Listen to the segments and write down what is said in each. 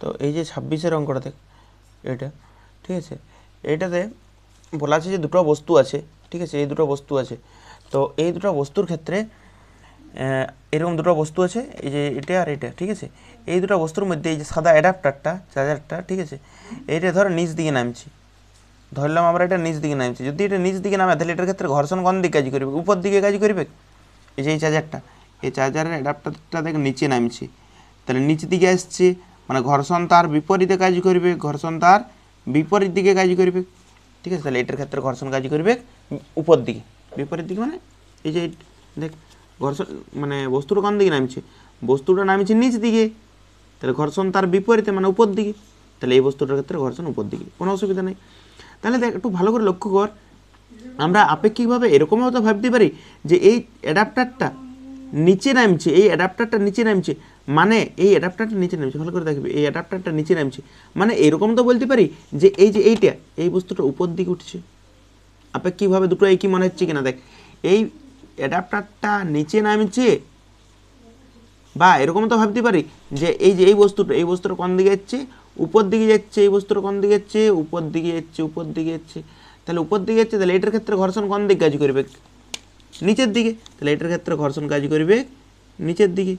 তো এই যে ছাব্বিশের অঙ্কটা দেখ, এটা, ঠিক আছে? এইটাতে বলা আছে যে দুটো বস্তু আছে, ঠিক আছে? এই দুটো বস্তু আছে। তো এই দুটো বস্তুর ক্ষেত্রে এরকম দুটো বস্তু আছে, এই যে এটা আর এটা, ঠিক আছে? এই দুটো বস্তুর মধ্যে এই যে সাদা অ্যাডাপ্টারটা, চার্জারটা, ঠিক আছে? এইটা ধরো নিচ দিকে নামছি। ধরলাম আমরা এটা নিচ দিকে নামছি। যদি এটা নিচ দিকে নামে, তাহলে এটার ক্ষেত্রে ঘর্ষণ কোন দিকে কাজ করবে? উপর দিকে কাজ করবে? এই যে এই চার্জারটা, এই চার্জারের অ্যাডাপ্টারটা দেখ নিচে নামছে। তাহলে নিচ দিকে আসছে মানে ঘর্ষণ তার বিপরীতে কাজ করবে ঘর্ষণ তার বিপরীত দিকে কাজ করবে। ঠিক আছে, তাহলে এটার ক্ষেত্রে ঘর্ষণ কাজ করবে উপর দিকে। বিপরীত দিকে মানে এই যে দেখ ঘর্ষণ মানে বস্তুটা কোন দিকে নামছে? বস্তুটা নামছে নিচ দিকে। তাহলে ঘর্ষণ তার বিপরীতে মানে উপর দিকে। তাহলে এই বস্তুটার ক্ষেত্রে ঘর্ষণ উপর দিকে। কোনো অসুবিধা নেই। তাহলে দেখ, একটু ভালো করে লক্ষ্য কর। আমরা আপেক্ষিকভাবে এরকমও তো ভাবতে পারি যে এই অ্যাডাপ্টারটা নিচে নামছে, এই অ্যাডাপ্টারটা নিচে নামছে। মানে এই অ্যাডাপ্টারটা নিচে নামছে, ভালো করে দেখবে, এই অ্যাডাপ্টারটা নিচে নামছে। মানে এরকম তো বলতে পারি যে এই যে এইটা, এই বস্তুটা উপর দিকে উঠছে। আপেক্ষিকভাবে দুটো একই মনে হচ্ছে কিনা দেখ, এই অ্যাডাপ্টারটা নিচে নামছে, বা এরকম তো ভাবতে পারি যে এই যে এই বস্তুটা এই বস্তুটা কোন দিকে যাচ্ছে? উপর দিকে যাচ্ছে, এই বস্তুটা কোন দিকে যাচ্ছে? উপর দিকে যাচ্ছে, উপর দিকে যাচ্ছে। তাহলে উপর দিকে যাচ্ছে, তাহলে এটার ক্ষেত্রে ঘর্ষণ কোন দিকে কাজ করবে? নিচের দিকে, তাহলে এটার ক্ষেত্রে ঘর্ষণ কাজ করবে নিচের দিকে।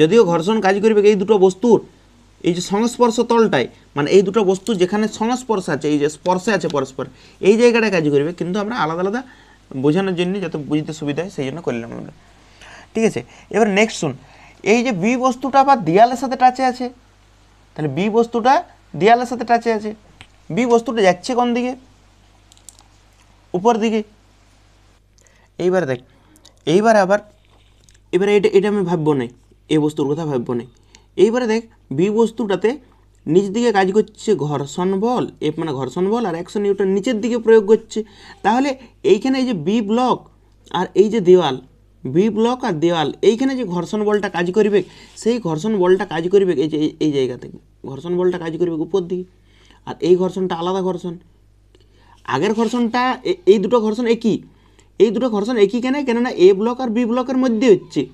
যদিও ঘর্ষণ কাজ করবে এই দুটো বস্তুর, এই যে সংস্পর্শ তলটায় মানে এই দুটো বস্তু যেখানে সংস্পর্শ আছে, এই যে স্পর্শে আছে পরস্পর, এই জায়গাটায় কাজ করবে, কিন্তু আমরা আলাদা আলাদা বোঝানোর জন্য যাতে বুঝতে সুবিধা হয়, সেই জন্য করলাম আমরা। ঠিক আছে, এবার নেক্সট শুন, এই যে বি বস্তুটা আবার দেয়ালের সাথে টাচে আছে, তাহলে বি বস্তুটা দেয়ালের সাথে টাচে আছে বি বস্তুটা যাচ্ছে কোন দিকে? উপর দিকে। এইবার দেখ, এইবার আবার, এবারে এটা এটা আমি ভাববো না। এই বস্তুর কথা ভাববো না। এইবারে দেখ, বি বস্তুটাতে নিচ দিকে কাজ করছে ঘর্ষণ বল এ মানে ঘর্ষণ বল আর একশো নিউটন নিচের দিকে প্রয়োগ করছে। তাহলে এইখানে এই যে বি ব্লক আর এই যে দেওয়াল, বি ব্লক আর দেওয়াল, এইখানে যে ঘর্ষণ বলটা কাজ করবে, সেই ঘর্ষণ বলটা কাজ করবে এই যে, এই- জায়গা থেকে। ঘর্ষণ বলটা কাজ করবে উপর দিকে। আর এই ঘর্ষণটা আলাদা ঘর্ষণ। আগের ঘর্ষণটা এ- এই দুটো ঘর্ষণ একই। এই দুটো ঘর্ষণ একই কেন? কেননা এ ব্লক আর বি ব্লকের মধ্যে হচ্ছে।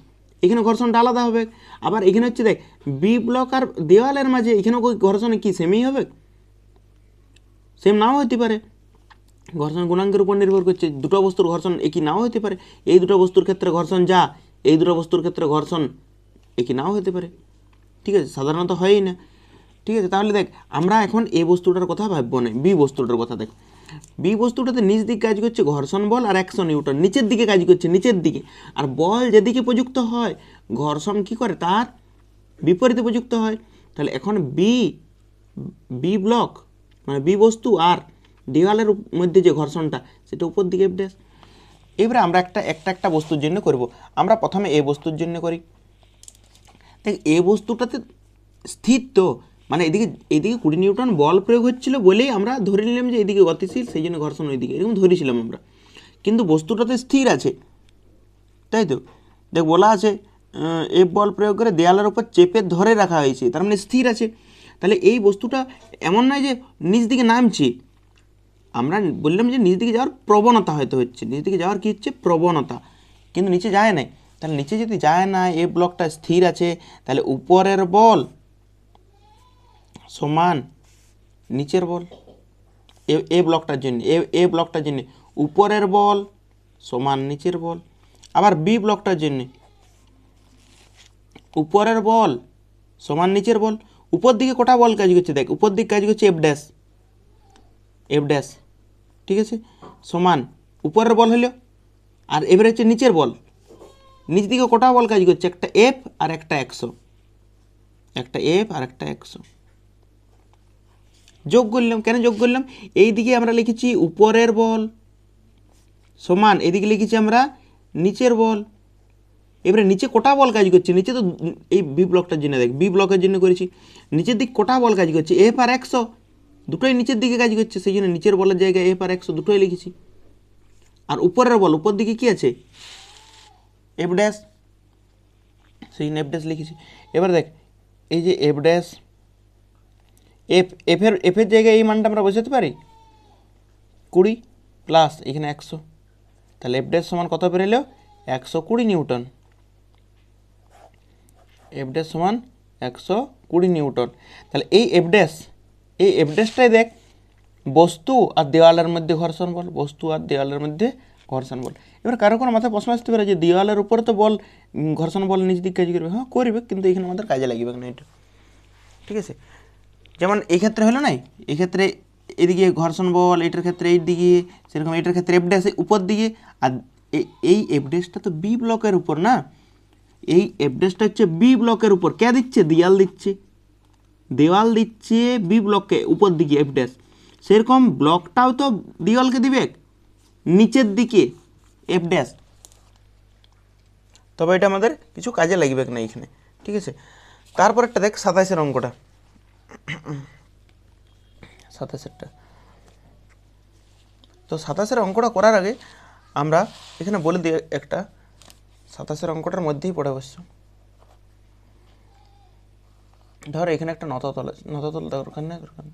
এখানে ঘর্ষণটা আলাদা হবে। আবার এখানে হচ্ছে দেখ বি ব্লক আর দেওয়ালের মাঝে এখানেও ঘর্ষণ কি সেমই হবে? সেম নাও হতে পারে। ঘর্ষণ গুণাঙ্কের উপর নির্ভর করছে, দুটো বস্তুর ঘর্ষণ একই নাও হতে পারে। এই দুটো বস্তুর ক্ষেত্রে ঘর্ষণ যা, এই দুটো বস্তুর ক্ষেত্রে ঘর্ষণ একই নাও হতে পারে। ঠিক আছে? সাধারণত হয়ই না। ঠিক আছে? তাহলে দেখ, আমরা এখন এই বস্তুটার কথা ভাববো না বি বস্তুটার কথা দেখ। বি বস্তুটাতে নিচ দিকে কাজ করছে ঘর্ষণ বল আর একশো নিউটন। নিচের দিকে কাজ করছে, নিচের দিকে। আর বল যেদিকে প্রযুক্ত হয়, ঘর্ষণ কি করে? তার বিপরীতে প্রযুক্ত হয়। তাহলে এখন বি বি ব্লক মানে বি বস্তু আর দেওয়ালের মধ্যে যে ঘর্ষণটা, সেটা উপর দিকে এফ এবারে আমরা একটা একটা একটা বস্তুর জন্য করব। আমরা প্রথমে এ বস্তুর জন্য করি। দেখ এ বস্তুটাতে স্থির তো মানে এদিকে এদিকে কুড়ি নিউটন বল প্রয়োগ হচ্ছিল বলেই আমরা ধরে নিলাম যে এদিকে গতিশীল সেই জন্য ঘর্ষণ ওইদিকে, এরকম ধরেছিলাম আমরা। কিন্তু বস্তুটাতে স্থির আছে, তাই তো? দেখ, বলা আছে এফ বল প্রয়োগ করে দেয়ালের উপর চেপে ধরে রাখা হয়েছে, তার মানে স্থির আছে। তাহলে এই বস্তুটা এমন নয় যে নিচ দিকে নামছে। আমরা বললাম যে নিচ দিকে যাওয়ার প্রবণতা হয়তো হচ্ছে, নিচ দিকে যাওয়ার কী হচ্ছে? প্রবণতা। কিন্তু নিচে যায় নাই। তাহলে নিচে যদি যায় না এ ব্লকটা স্থির আছে, তাহলে উপরের বল সমান নিচের বল। এ ব্লকটার জন্য, এ এ ব্লকটার জন্য। উপরের বল সমান নিচের বল। আবার বি ব্লকটার জন্য। উপরের বল সমান নিচের বল। উপর দিকে কটা বল কাজ করছে দেখ, উপর দিকে কাজ করছে এফ ড্যাশ এফ ড্যাশ ঠিক আছে? সমান, উপরের বল হলো, আর এবারে হচ্ছে নিচের বল। নিচ দিকে কটা বল কাজ করছে? একটা এফ আর একটা একশো। একটা এফ আর একটা একশো। যোগ করলাম, কেন যোগ করলাম? এই দিকে আমরা লিখেছি উপরের বল সমান এদিকে লিখেছি আমরা নিচের বল। এবারে নিচে কোটা বল কাজ করছে, নিচে তো এই বি ব্লকটার জন্য দেখ, বি ব্লকের জন্য করেছি, নিচের দিক কোটা বল কাজ করছে এফ আর একশো, দুটোই নিচের দিকে কাজ করছে, সেই জন্য নিচের বলের জায়গায় এফ আর একশো দুটোই লিখেছি। আর উপরের বল, উপর দিকে কী আছে? এফ ড্যাশ সেই জন্য এফ ড্যাশ লিখেছি। এবার দেখ, এই যে এফ ড্যাশ এফ এফের এফের জায়গায় এই মানটা আমরা বোঝাতে পারি? কুড়ি প্লাস এখানে একশো। তাহলে এফ ড্যাশ সমান কত বেরোলো একশো কুড়ি নিউটন। এফ ড্যাশ সমান একশো কুড়ি নিউটন। তাহলে এই এফ এই এফ দেখ, বস্তু আর দেওয়ালের মধ্যে ঘর্ষণ বল, বস্তু আর দেওয়ালের মধ্যে ঘর্ষণ বল। এবার কারও কোনো মাথায় প্রশ্ন আসতে পারে যে দেওয়ালের উপরে তো বল ঘর্ষণ বল নিচ দিক কাজ করবে। হ্যাঁ করবে, কিন্তু এখানে আমাদের কাজে লাগবে না এটা। ঠিক আছে? যেমন এই ক্ষেত্রে হলো নাই? এই ক্ষেত্রে এদিকে ঘর্ষণ বল, এটার ক্ষেত্রে এই দিকে, সেরকম এটার ক্ষেত্রে এফ ড্যাশ উপর দিকে। আর এই এফ ড্যাশটা তো বি ব্লকের উপর না? এই এফ ড্যাশটা হচ্ছে বি ব্লকের উপর। কে দিচ্ছে? দেয়াল দিচ্ছে। দেওয়াল দিচ্ছে বি ব্লককে উপর দিকে এফ ড্যাশ সেরকম ব্লকটাও তো দেওয়ালকে দিবে। নিচের দিকে এফ ড্যাশ তবে এটা আমাদের কিছু কাজে লাগবে না এখানে। ঠিক আছে? তারপর একটা দেখ সাতাইশের অঙ্কটা। সাতাশেরটা তো সাতাশের অঙ্কটা করার আগে আমরা এখানে বলে দিই একটা। সাতাশের অঙ্কটার মধ্যেই পড়ে অবশ্য ধর এখানে একটা নততল আছে। নততল দরকার নেই, দরকার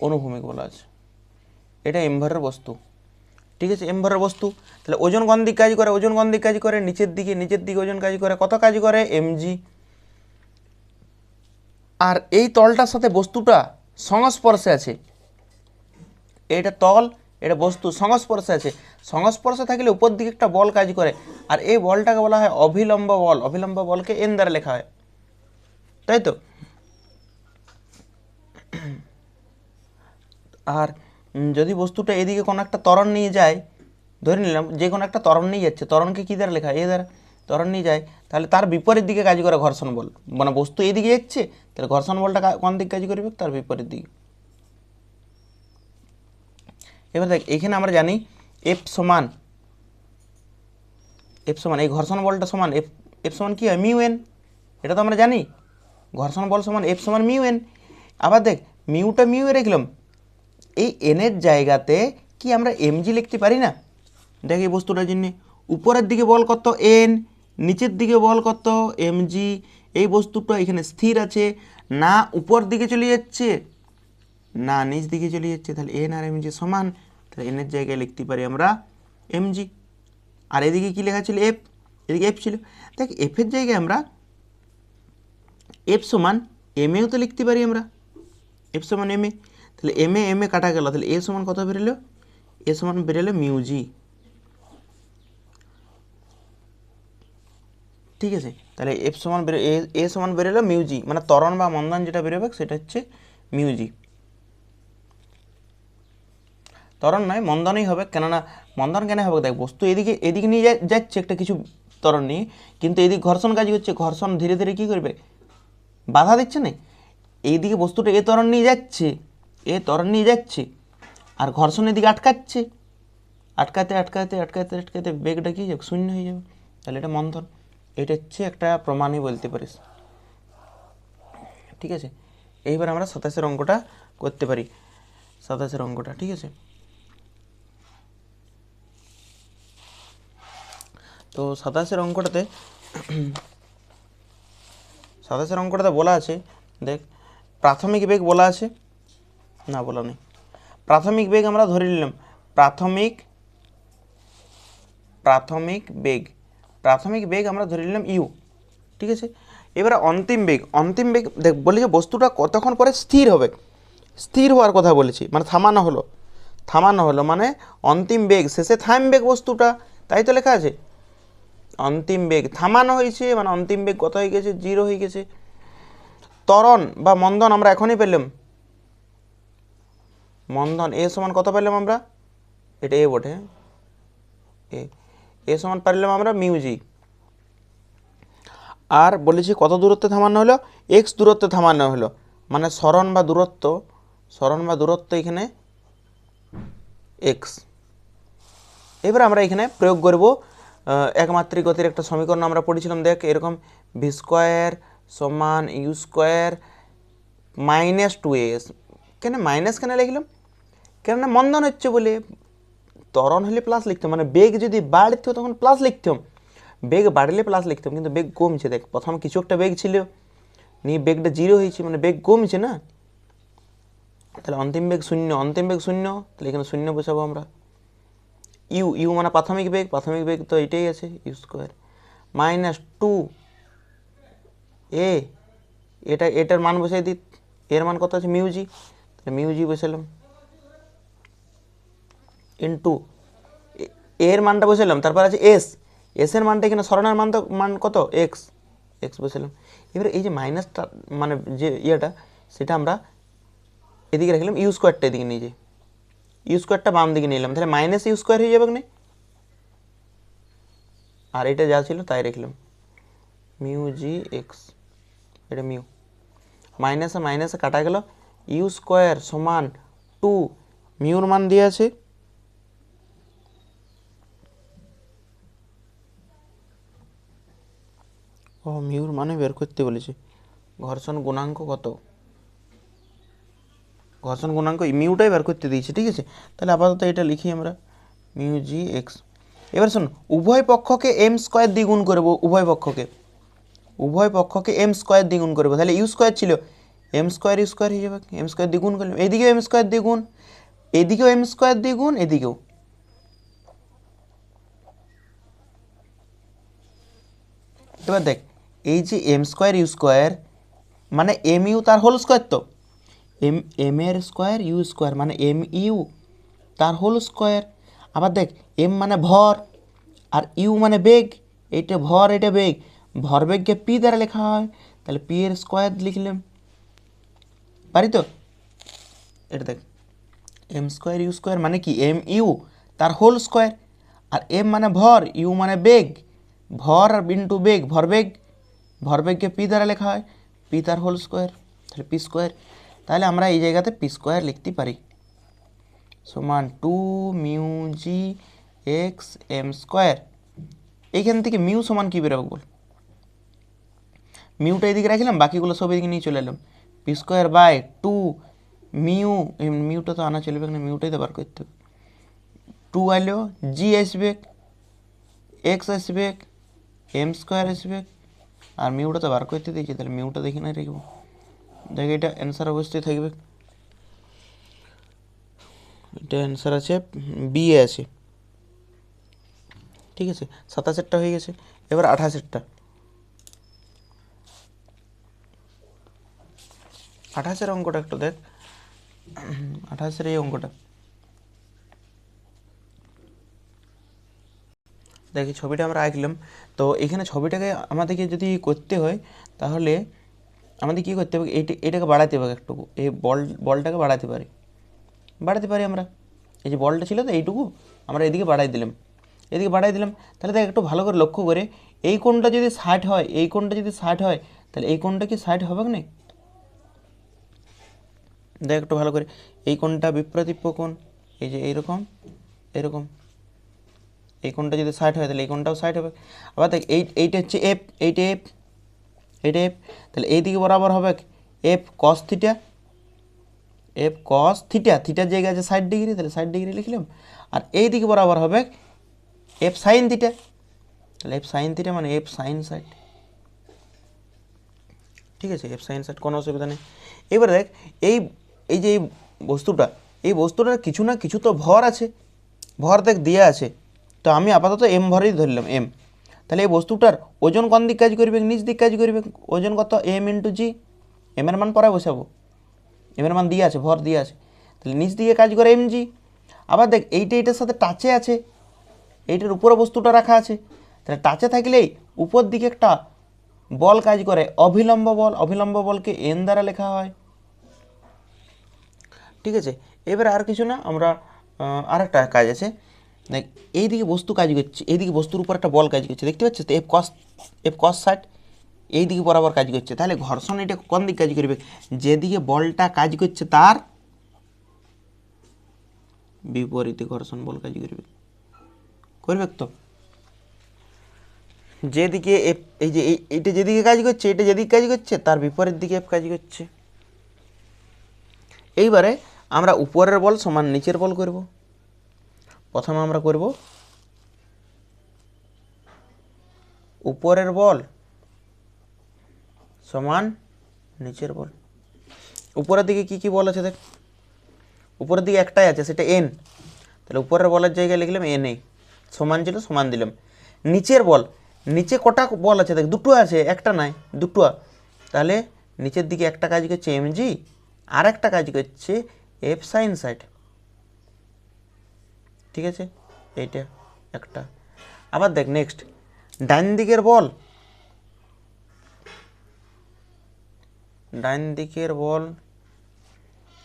অনুভূমিক বলা আছে। এটা এমভারের বস্তু। ঠিক আছে, এমভারের বস্তু। তাহলে ওজন কোন দিক কাজ করে? ওজন কোন দিক কাজ করে? নিচের দিকে নিচের দিকে ওজন কাজ করে। কত কাজ করে? এমজি। আর এই তলটার সাথে বস্তুটা সংস্পর্শে আছে। এটা তল, এটা বস্তু সংস্পর্শে আছে। সংস্পর্শে থাকলে উপর দিকে একটা বল কাজ করে। আর এই বলটাকে বলা হয় অভিলম্ব বল। অভিলম্ব বলকে এন দ্বারা লেখা হয়। তাই তো? আর যদি বস্তুটা এদিকে কোনো একটা তরণ নিয়ে যায়, ধরে নিলাম যে কোনো একটা তরণ নিয়ে যাচ্ছে তরণকে কী দ্বারা লেখা হয়? এ দ্বারা। ত্বরণ নিয়ে যায়, তাহলে তার বিপরীত দিকে কাজ করে ঘর্ষণ বল। মানে বস্তু এদিকে যাচ্ছে, তাহলে ঘর্ষণ বলটা কোন দিকে কাজ করবে তার বিপরীত দিকে। এবার দেখ, এখানে আমরা জানি এফ সমান এফ সমান, এই ঘর্ষণ বলটা সমান এফ এফ সমান কী হয়? Mu N. এটা তো আমরা জানি। ঘর্ষণ বল সমান এফ সমান মিউ এন। আবার দেখ, মিউটা মিউ রাখলাম। এই এনের জায়গাতে কি আমরা এমজি লিখতে পারি না? দেখ এই বস্তুটার জন্য। উপরের দিকে বল কত? এন নিচের দিকে বল কত এমজি এই বস্তুটা এখানে স্থির আছে। না উপর দিকে চলে যাচ্ছে, না নিচ দিকে চলে যাচ্ছে, তাহলে এন আর এমজি সমান, তাহলে এনের জায়গায় লিখতে পারি আমরা এমজি আর এদিকে কি লেখা ছিল? এফ এদিকে এফ ছিল। দেখ এফের জায়গায় আমরা এফ সমান এম এও তো লিখতে পারি আমরা। এফ সমান এম এ তাহলে এম এ এম এ কাটা গেল, তাহলে এ সমান কত বেরোলো? এ সমান বেরোলো মিউজি ঠিক আছে? তাহলে এফ সমান বেরো এ এ সমান বেরোলো মিউজি মানে তরণ বা মন্দন যেটা বেরোবে, সেটা হচ্ছে মিউজি ত্বরণ নয়, মন্দনই হবে, কেননা মন্দন কেন হবে? দেখ, বস্তু এদিকে এদিকে নিয়ে যাচ্ছে একটা কিছু ত্বরণ নিয়ে, কিন্তু এদিকে ঘর্ষণ কাজ হচ্ছে, ঘর্ষণ ধীরে ধীরে কী করবে? বাধা দিচ্ছে না? এইদিকে বস্তুটা এ ত্বরণ নিয়ে যাচ্ছে, এ ত্বরণ নিয়ে যাচ্ছে, আর ঘর্ষণ এদিকে আটকাচ্ছে। আটকাতে আটকাতে আটকাতে আটকাতে, বেগটা কি যাবে? শূন্য হয়ে যাবে। তাহলে এটা মন্থন এটা হচ্ছে একটা প্রমাণই বলতে পারিস। ঠিক আছে? এইবার আমরা সাতাশের অঙ্কটা করতে পারি। সাতাশের অঙ্কটা, ঠিক আছে? তো সাতাশের অঙ্কটাতে সাতাশের অঙ্কটাতে বলা আছে, দেখ, প্রাথমিক বেগ বলা আছে, না, বলা নেই। প্রাথমিক বেগ আমরা ধরে নিলাম। প্রাথমিক প্রাথমিক বেগ। প্রাথমিক বেগ আমরা ধরে নিলাম ইউ ঠিক আছে? এবারে অন্তিম বেগ অন্তিম বেগ, দেখ, বলি যে বস্তুটা কতক্ষণ পরে স্থির হবে? স্থির হওয়ার কথা বলেছি মানে থামানো হলো। থামানো হলো মানে অন্তিম বেগ, শেষে থামবে বস্তুটা, তাই তো লেখা আছে? অন্তিম বেগ, থামানো হয়েছে মানে অন্তিম বেগ কত হয়ে গেছে? জিরো হয়ে গেছে। ত্বরণ বা মন্দন আমরা এখনই পেলাম। মন্দন এ সমান কত পেলাম আমরা? এটা এ বটে হ্যাঁ? এ এ সমান পারলাম আমরা মিউজি আর বলেছি কত দূরত্বে থামানো হলো? এক্স দূরত্বে থামানো হলো। মানে স্মরণ বা দূরত্ব, স্মরণ বা দূরত্ব এখানে এক্স এবার আমরা এখানে প্রয়োগ করব একমাত্রিক গতির একটা সমীকরণ আমরা পড়েছিলাম, দেখ, এরকম ভি স্কোয়ার সমান U square minus two S কেন মাইনাস কেন লিখলাম? কেননা মন্দন হচ্ছে বলে। ত্বরণ হলে প্লাস লিখতাম মানে বেগ যদি বাড়তো তখন প্লাস লিখতাম বেগ বাড়লে প্লাস লিখতাম কিন্তু বেগ কমছে। দেখ, প্রথম কিছু একটা বেগ ছিল, নিয়ে বেগটা জিরো হয়েছে মানে বেগ কমছে না? তাহলে অন্তিম বেগ শূন্য, অন্তিম বেগ শূন্য, তাহলে এখানে শূন্য বসাবো আমরা। ইউ ইউ মানে প্রাথমিক বেগ প্রাথমিক বেগ তো এটাই আছে U square minus two A এটা, এটার মান বসাই দিই। এর মান কত আছে? মিউজি তাহলে মিউজি বসালাম। ইন্টু এর মানটা বসালাম তারপর আছে এস এস এর মানটা এখানে সরানোর মান তো মান কত? এক্স এক্স বসালাম এবারে এই যে মাইনাসটা মানে যে ইয়েটা, সেটা আমরা এদিকে রাখলাম ইউ স্কোয়ারটা এদিকে নিয়ে যাই। ইউ স্কোয়ারটা বাম দিকে নিলাম তাহলে মাইনাস ইউ স্কোয়ার হয়ে যাবে না আর এটা যা ছিল তাই রাখলাম মিউ জি এক্স, এটা মিউ। মাইনাসে মাইনাসে কাটা গেল। ইউ স্কোয়ার সমান টু মিউর মান দিয়ে আছে। মিউর মানে বের করতে বলেছে। ঘর্ষণ গুণাঙ্ক কত? ঘর্ষণ গুণাঙ্ক মিউটাই বের করতে দিয়েছে, ঠিক আছে? তাহলে আপাতত এটা লিখি আমরা। Mu G X. এবার শোন উভয় পক্ষকে এম স্কোয়ার দ্বিগুণ করব উভয় পক্ষকে। উভয় পক্ষকে এম স্কোয়ার দ্বিগুণ করব তাহলে ইউ স্কোয়ার ছিল। এম স্কোয়ার ইউ স্কোয়ার হয়ে যাবে। এম স্কোয়ার দ্বিগুণ করলাম এদিকেও এম স্কোয়ার দ্বিগুণ, এদিকেও এম স্কোয়ার দ্বিগুণ, এদিকেও। এবার দেখ এই যে এম স্কোয়ার ইউ স্কোয়ার মানে এম ইউ তার হোল স্কোয়ার তো। এম এম এর স্কোয়ার ইউ স্কোয়ার মানে এম ইউ তার হোল স্কোয়ার আবার দেখ এম মানে ভর আর ইউ মানে বেগ। এইটা ভর এটা বেগ। ভর, বেগকে পি দ্বারা লেখা হয়। তাহলে পি এর স্কোয়ার লিখলাম। পারি তো? এটা দেখ এম স্কোয়ার ইউ স্কোয়ার মানে কি? এম ইউ তার হোল স্কোয়ার আর এম মানে ভর ইউ মানে বেগ। ভর আর ইন্টু বেগ ভরবেগ ভরবেগকে পি দ্বারা লেখা হয়, পি তার হোল স্কোয়ার তাহলে পি স্কোয়ার তাহলে আমরা এই জায়গাতে পি স্কোয়ার লিখতে পারি। সমান two mu G X M square এইখান থেকে মিউ সমান কী বেরোবে বল? মিউটা এদিকে রাখলাম, বাকিগুলো সব এদিকে নিয়ে চলে এলাম। P square by two mu মিউটা তো আনা চলবে না মিউটাই তো বার করতে হবে। টু আইলো জি আসবে এক্স আসবে এম স্কোয়ার আসবে আর মিউটা তো বার করতে দিয়েছি, তাহলে মিউটা দেখি না রাখব দেখ এটা অ্যান্সার অবশ্যই থাকবে। এটা অ্যান্সার আছে বি এ আছে। ঠিক আছে, সাতাশেরটা হয়ে গেছে, এবার আঠাশেরটা। আঠাশের অঙ্কটা একটু দেখ। আঠাশের এই অঙ্কটা। দেখি ছবিটা আমরা আঁকলাম। তো এখানে ছবিটাকে আমাদেরকে যদি করতে হয়, তাহলে আমাদের কী করতে হবে? এইটা এটাকে বাড়াতে হবে একটু। এই বল, বলটাকে বাড়াতে পারি। বাড়াতে পারি আমরা। এই যে বলটা ছিল তো এইটুকু আমরা এদিকে বাড়াই দিলাম। এদিকে বাড়াই দিলাম। তাহলে দেখ একটু ভালো করে লক্ষ্য করে, এই কোণটা যদি ষাট হয়, এই কোণটা যদি ষাট হয়, তাহলে এই কোণটা কি ষাট হবে না দেখ একটু ভালো করে। এই কোণটা বিপ্রতিপ্য কোণ, এই যে এইরকম, এরকম। এই কোণটা যদি ষাট হয় তাহলে এই কোণটাও ষাট হবে। আবার দেখ, এই, এইটা হচ্ছে এফ এইটা এফ এইটা এফ তাহলে এই দিকে বরাবর হবে F cos theta F cos theta থিটার জায়গায় আছে ষাট ডিগ্রি, তাহলে ষাট ডিগ্রি লিখলাম। আর এই দিকে বরাবর হবে এফ সাইন থিটা তাহলে এফ সাইন থিটা মানে এফ সাইন ষাট। ঠিক আছে এফ সাইন ষাট কোনো অসুবিধা নেই। এবারে দেখ, এই এই যে এই বস্তুটা, এই বস্তুটার কিছু না কিছু তো ভর আছে। ভর দেখ, দিয়ে আছে। তো আমি আপাতত এম ভরেই ধরলাম এম তাহলে এই বস্তুটার ওজন কোন দিক কাজ করবে, নিচ দিক কাজ করবে, ওজন কত? এম ইন্টু জি এম এর মান পরে বসাবো। এম এর মান দিয়ে আছে, ভর দিয়ে আছে। তাহলে নিচ দিকে কাজ করে এম জি আবার দেখ, এইটা এইটার সাথে টাচে আছে, এইটার উপরে বস্তুটা রাখা আছে। তাহলে টাচে থাকলেই উপর দিকে একটা বল কাজ করে, অভিলম্ব বল, অভিলম্ব বলকে এন দ্বারা লেখা হয়। ঠিক আছে? এবারে আর কিছু না, আমরা আর একটা কাজ আছে। দেখ এইদিকে বস্তু কাজ করছে, এইদিকে বস্তুর উপর একটা বল কাজ করছে, দেখতে পাচ্ছিস তো? এফ কস এফ কস ষাট এই দিকে বরাবর কাজ করছে। তাহলে ঘর্ষণ এটা কোন দিক কাজ করবে? যেদিকে বলটা কাজ করছে তার বিপরীতে ঘর্ষণ বল কাজ করবে। করবে তো? যেদিকে এফ এই যে এই- এইটা যেদিকে কাজ করছে, এটা যেদিকে কাজ করছে, তার বিপরীত দিকে এফ কাজ করছে। এইবারে আমরা উপরের বল সমান নিচের বল করব। প্রথমে আমরা করব উপরের বল সমান নিচের বল। উপরের দিকে কি কি বল আছে দেখ? উপরের দিকে একটাই আছে, সেটা এন তাহলে উপরের বলের জায়গায় লিখলাম এন এই। সমান ছিল, সমান দিলাম। নিচের বল, নিচে কটা বল আছে দেখ? দুটো আছে, একটা নাই, দুটো। তাহলে নিচের দিকে একটা কাজ করছে এমজি আর একটা কাজ করছে এফ সাইন সাইড ঠিক আছে? এইটা একটা। আবার দেখ নেক্সট ডাইন দিকের বল। ডাইন দিকের বল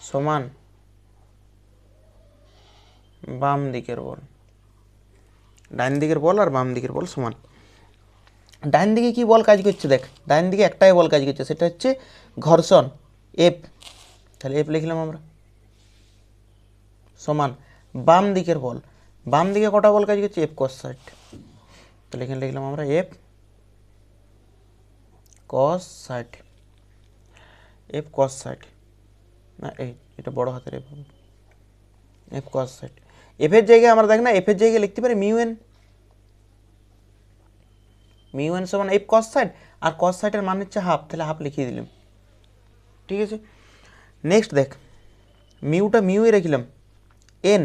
সমান বাম দিকের বল। ডাইন দিকের বল আর বাম দিকের বল সমান। ডাইন দিকে কি বল কাজ করছে দেখ? ডাইন দিকে একটাই বল কাজ করছে, সেটা হচ্ছে ঘর্ষণ এফ তাহলে এফ লিখলাম আমরা। সমান। বাম দিকের বল। বাম দিকে কটা বল কাজ করছে? এফ কস সাইড তাহলে এখানে লিখলাম আমরা F cos side F cos side না, এই, এটা বড় হাতের এফ এফ কস সাইড এফের জায়গায় আমরা দেখ না এফের জায়গায় লিখতে পারি মিউ এন। মিউ এন সমান এফ কস সাইড আর কস সাইডের মান হচ্ছে হাফ। তাহলে হাফ লিখিয়ে দিলাম। ঠিক আছে? নেক্সট দেখ। মিউটা মিউই রাখলাম এন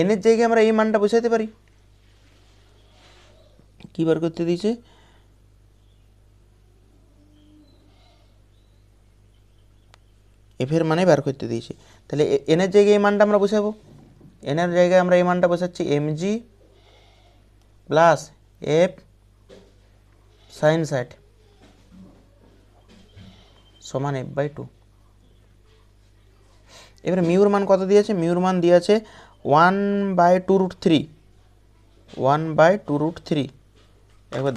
এনের জায়গায় আমরা এই মানটা বসাইতে পারি। কি বার করতে দিয়েছে? এফের মানে বার করতে দিয়েছে। তাহলে এনের জায়গায় এই মানটা আমরা বসাবো। এনের জায়গায় আমরা এই মানটা বসাচ্ছি MG plus F sine side সমান এফ বাই টু। এবারে মিউর মান কত দিয়েছে? মিউর মান দিয়েছে one by two root three, one by two root three. একবার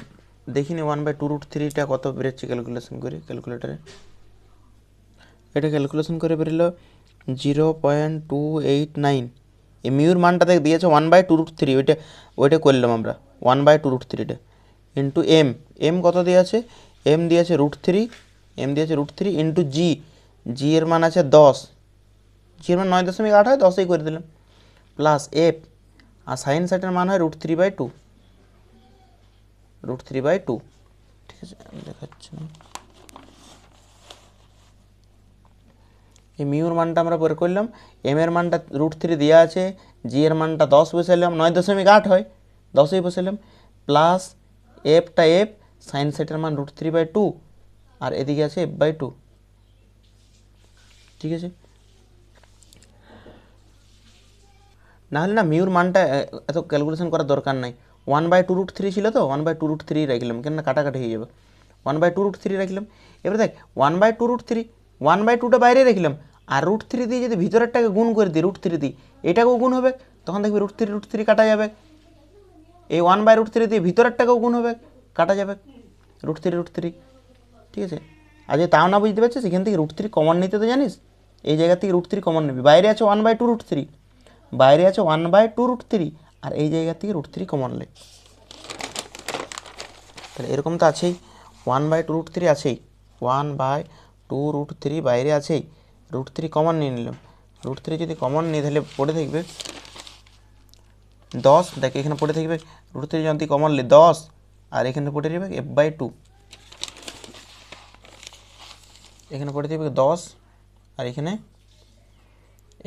দেখিনি ওয়ান বাই টু রুট থ্রিটা কত বেরোচ্ছে ক্যালকুলেশন করে, ক্যালকুলেটারে? এটা ক্যালকুলেশন করে বেরোলো zero point two eight nine. এই মিউর মানটা দেখ দিয়েছে one by two root three, ওইটা ওইটা করলাম আমরা, ওয়ান বাই টু রুট থ্রিটা। ইন্টু এম এম কত দিয়েছে? এম দিয়েছে রুট থ্রি, এম দিয়েছে root three into G. G এর মান আছে দশ। জি এর মান নয় দশমিক আট হয় দশই করে দিলাম। প্লাস এফ, আর সাইন সাইটের মান হয় root three by two. Root three by two. ঠিক আছে, আমি দেখাচ্ছি এই মিউর মানটা আমরা বের করলাম। এম এর মানটা রুট থ্রি দেওয়া আছে, জি এর মানটা দশ বসাইলাম, নয় দশমিক আট হয়, দশই বসাইলাম। প্লাস এফটা এফ, সাইন সেটের মান রুট থ্রি বাই টু, আর এদিকে আছে এফ বাই টু। ঠিক আছে? নাহলে না মিউর মানটা এত ক্যালকুলেশন করার দরকার নাই। One by two root three ছিল তো one by two root three রাখলাম কেন না কাটাকাটি হয়ে যাবে। One by two root three রাখলাম। এবারে দেখ one by two root three one by টুটা বাইরে রাখলাম, আর রুট থ্রি দিয়ে যদি ভিতরেরটাকে গুণ করে দিই রুট থ্রি দিই, এটাকেও গুণ হবে, তখন দেখবি রুট থ্রি রুট থ্রি কাটা যাবে। এই ওয়ান বাই রুট থ্রি দিয়ে ভিতরেরটাকেও গুণ হবে, কাটা যাবে। রুট থ্রি রুট থ্রি ঠিক আছে? আর যদি তাও না বুঝতে পারছিস, এখান থেকে রুট থ্রি কমন নিতে তো জানিস? এই জায়গা থেকে রুট থ্রি কমন নিবি। বাইরে আছে one by two root three বাইরে আছে one by two root three আর এই জায়গা থেকে রুট থ্রি কমন লে তাহলে এরকম তো আছেই one by two root three আছেই one by two root three বাইরে আছেই রুট থ্রি কমন নিয়ে নিলাম। রুট থ্রি যদি কমন নিই তাহলে পড়ে থাকবে দশ, দেখ এখানে পড়ে থাকবে রুট থ্রি যদি কমন লি দশ, আর এখানে পড়ে থাকবে এফ বাই টু এখানে পড়ে থাকবে দশ, আর এখানে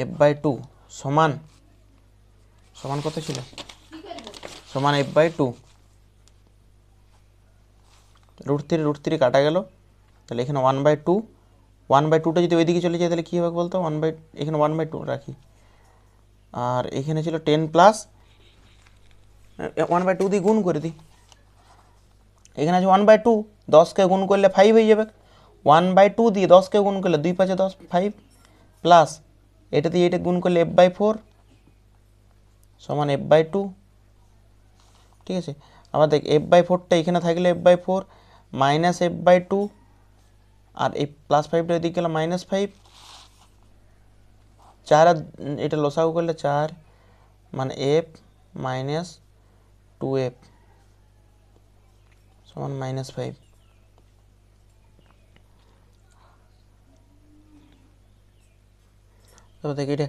এফ বাই টু সমান সমান কত ছিল? সমান F by two root three root three কাটা গেল। তাহলে এখানে one by two one by টুটা যদি ওইদিকে চলে যায় তাহলে কী হবে বলতো? ওয়ান বাই এখানে ওয়ান বাই টু রাখি। আর এখানে ছিল ten plus one by two দিয়ে গুণ করে দিই। এখানে আছে ওয়ান বাই টু দশকে গুণ করলে ফাইভ হয়ে যাবে। ওয়ান বাই টু দিয়ে দশকে গুণ করলে দুই পাঁচে দশ ফাইভ প্লাস এটা দিয়ে এটা গুণ করলে এফ বাই ফোর সমান এফ বাই টু ঠিক আছে? আবার দেখ এফ বাই ফোরটা এখানে থাকলে F by four minus F by two আর এই প্লাস ফাইভটা এদিকে গেলে মাইনাস ফাইভ চার আর এটা লসাগু করলে চার মানে এফ মাইনাস টু এফ সমান মাইনাস ফাইভ তবে দেখ, এটা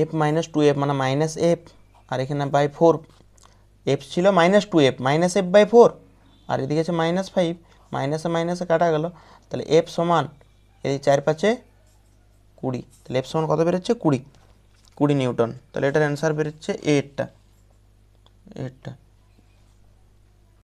এফ মাইনাস টু এফ মানে মাইনাস এফ আর এখানে বাই ফোর এফ ছিল minus two F minus F by four আর এদিকে আছে মাইনাস ফাইভ মাইনাসে মাইনাসে কাটা গেল। তাহলে এফ সমান এই চার পাঁচে কুড়ি। তাহলে এফ সমান কত বেরোচ্ছে? কুড়ি। কুড়ি নিউটন। তাহলে এটার অ্যান্সার বেরোচ্ছে এটটা এইটটা